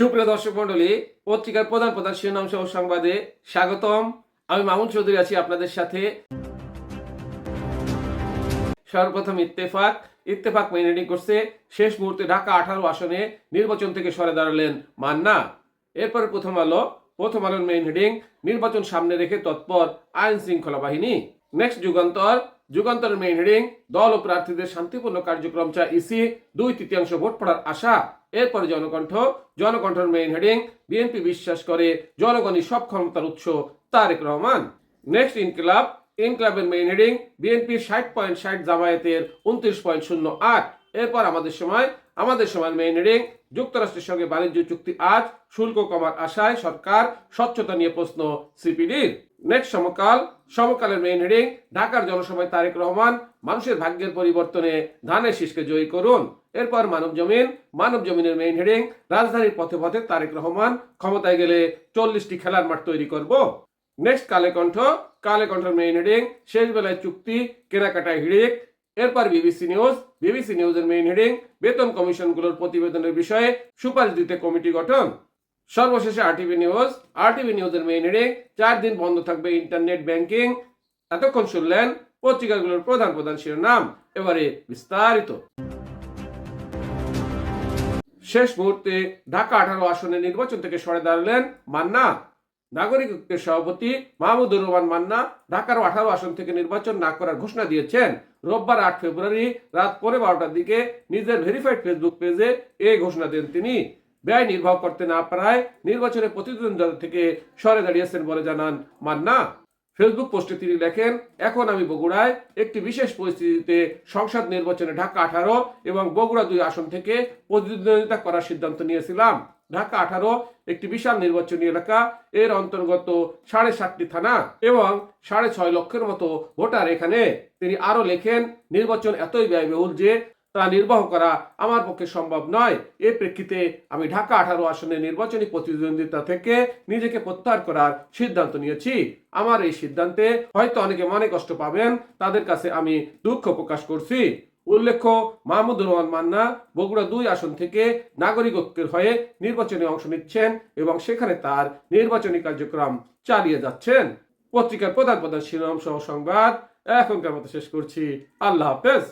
সুপ্রিয় দর্শক মন্ডলী পত্রিকার প্রধান প্রধান শিরোনাম সহ সংবাদে স্বাগতম। আমি মামুন চৌধুরী আছি আপনাদের সাথে। সর্বপ্রথম ইত্তেফাক। ইত্তেফাক মেইন করছে, শেষ মুহূর্তে ঢাকা আঠারো আসনে নির্বাচন থেকে সরে দাঁড়ালেন মান্না। এরপর প্রথম আলো, প্রথম আলোর মেইন হেডিং নির্বাচন সামনে রেখে তৎপর আইন শৃঙ্খলা বাহিনী। নেক্সট যুগান্তর। যুগান্তরের মেইন হেডিং দল ও প্রার্থীদের শান্তিপূর্ণ কার্যক্রম চায় ইসি দুই তৃতীয়াংশ ভোট পড়ার আশা। এরপরে জনকণ্ঠ, জনকণ্ঠের মেইন হেডিং বিএনপি বিশ্বাস করে, জনগণই সব ক্ষমতার উৎস, তারেক রহমান। নেক্সট ইনকিলাব ইনকিলাবের মেইন হেডিং বিএনপি ষাট পয়েন্ট ষাট জামায়াতের উনত্রিশ পয়েন্ট শূন্য আট। এরপর আমাদের সময় আমাদের সময় মেইন হেডিং যুক্তরাষ্ট্রের সঙ্গে বাণিজ্য চুক্তি আজ, শুল্ক কমার আশায় সরকার স্বচ্ছতা নিয়ে প্রশ্ন সিপিডির। নেক্সট সমকাল। সমকালের মেইন হেডিং ঢাকার জনসভায় তারেক রহমান, মানুষের ভাগ্যের পরিবর্তনে ধানের শীষকে জয়ী করুন। এরপর মানব জমিন, মানব জমিনের মেইন হেডিং রাজধানীর পথে পথে তারেক রহমান ক্ষমতায় গেলে চল্লিশটি খেলার মাঠ তৈরি করব। নেক্সট কালে কণ্ঠ। কালে কণ্ঠের মেইন হেডিং শেষ বেলায় চুক্তি, কেনাকাটায় হিড়িক এরপর বিবিসি নিউজ বিবিসি নিউজের মেইন হেডিং বেতন কমিশনগুলোর প্রতিবেদনের বিষয়ে সুপারিশ দিতে কমিটি গঠন। সর্বশেষে আরটিভি নিউজ আরটিভি নিউজের মেইন হেডিং চার দিন বন্ধ থাকবে ইন্টারনেট ব্যাংকিং এতক্ষণ শুনলেন পত্রিকাগুলোর প্রধান প্রধান শিরোনাম। এবারে বিস্তারিত। শেষ মুহূর্তে ঢাকা আঠারো আসনে নির্বাচন থেকে সরে দাঁড়ালেন মান্না। নাগরিক ঐক্যের সভাপতি মাহমুদুর রহমান মান্না ঢাকার আঠারো আসন থেকে নির্বাচন না করার ঘোষণা দিয়েছেন। রোববার আট ফেব্রুয়ারি রাত পরে বারোটার দিকে নিজের ভেরিফাইড ফেসবুক পেজে এই ঘোষণা দেন তিনি। ব্যয় নির্বাহ করতে না পারায় নির্বাচনে প্রতিদ্বন্দ্বিতা থেকে সরে দাঁড়িয়েছেন বলে জানান মান্না। ফেসবুক পোস্টে তিনি লেখেন, এখন আমি বগুড়ায় একটি বিশেষ পরিস্থিতিতে সংসদ নির্বাচনে ঢাকা আঠারো এবং বগুড়া দুই আসন থেকে প্রতিদ্বন্দ্বিতা করার সিদ্ধান্ত নিয়েছিলাম। ঢাকা আঠারো একটি বিশাল নির্বাচনী এলাকা, এর অন্তর্গত সাড়ে সাতটি থানা এবং সাড়ে ছয় লক্ষের মতো ভোটার এখানে। তিনি আরও লেখেন, নির্বাচন এতই ব্যয়বহুল যে তা নির্বাহ করা আমার পক্ষে সম্ভব নয়। এর প্রেক্ষিতে আমি ঢাকা আঠারো আসনে নির্বাচনী প্রতিদ্বন্দ্বিতা থেকে নিজেকে প্রত্যাহার করার সিদ্ধান্ত নিয়েছি। আমার এই সিদ্ধান্তে হয়তো অনেকে মনে কষ্ট পাবেন, তাদের কাছে আমি দুঃখ প্রকাশ করছি। উল্লেখ্য মাহমুদুর রহমান মান্না বগুড়া দুই আসন থেকে নাগরিক ঐক্যের হয়ে নির্বাচনে অংশ নিচ্ছেন এবং সেখানে তার নির্বাচনী কার্যক্রম চালিয়ে যাচ্ছেন। পত্রিকার প্রধান প্রধান শিরোনাম সহ সংবাদ, এখনকার মতো শেষ করছি। আল্লাহ হাফেজ।